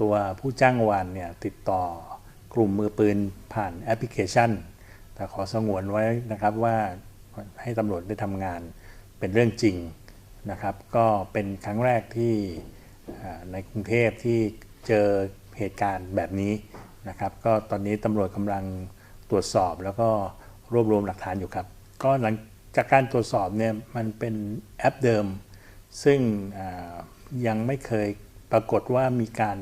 ตัวผู้จ้างวานเนี่ยติดต่อกลุ่มมือปืนผ่านแอปพลิเคชัน แต่ขอสงวนไว้นะครับว่าให้ตำรวจได้ทำงานเป็นเรื่องจริงนะครับ ก็เป็นครั้งแรกที่ในกรุงเทพที่เจอเหตุการณ์แบบนี้นะครับ ก็ตอนนี้ตำรวจกำลังตรวจสอบแล้วก็รวบรวมหลักฐานอยู่ครับ ก็หลังจากการตรวจสอบเนี่ยมันเป็นแอปเดิม ซึ่งยังไม่เคย ปรากฏว่ามีการ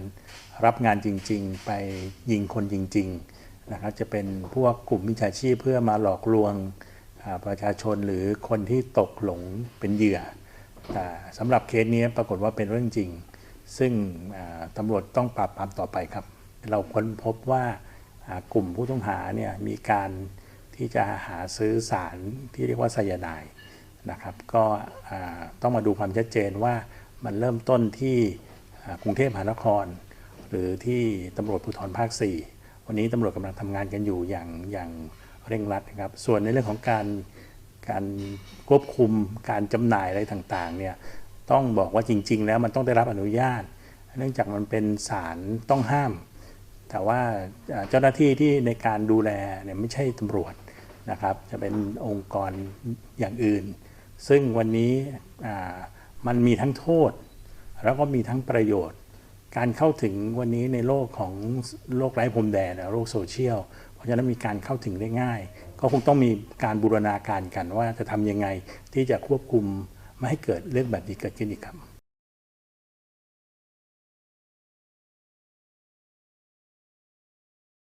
รับงานจริง ๆ ไปยิงคนจริง ๆ นะครับ จะเป็นพวกกลุ่มมิจฉาชีพเพื่อมาหลอกลวงประชาชนหรือคนที่ตกหลงเป็นเหยื่อแต่สำหรับเคสนี้ปรากฏว่าเป็นเรื่องจริง ซึ่งตำรวจต้องปราบปรามต่อไปครับ เราค้นพบว่ากลุ่มผู้ต้องหาเนี่ยมีการที่จะหาซื้อสารที่เรียกว่าไซยาไนด์นะครับ ก็ต้องมาดูความชัดเจนว่ามันเริ่มต้นที่ กรุงเทพมหานคร หรือที่ตำรวจภูธรภาค 4 วันนี้ตำรวจกำลังทำงานกันอยู่อย่างอย่างเร่งรัดนะครับ ส่วนในเรื่องของการการควบคุมการจำหน่ายอะไรต่างๆเนี่ยต้องบอกว่าจริง ๆ แล้วมันต้องได้รับอนุญาต เนื่องจากมันเป็นสารต้องห้าม แต่ว่าเจ้าหน้าที่ที่ในการดูแลเนี่ยไม่ใช่ตำรวจนะครับ จะเป็นองค์กรอย่างอื่น ซึ่งวันนี้มันมีทั้งโทษ แล้วก็มีทั้งประโยชน์ การเข้าถึงวันนี้ในโลกของโลกไร้พรมแดนโลกโซเชียล เพราะฉะนั้นมีการเข้าถึงได้ง่าย ก็คงต้องมีการบูรณาการกันว่าจะทำยังไงที่จะควบคุมไม่ให้เกิดเรื่องแบบนี้เกิดขึ้นอีกครับ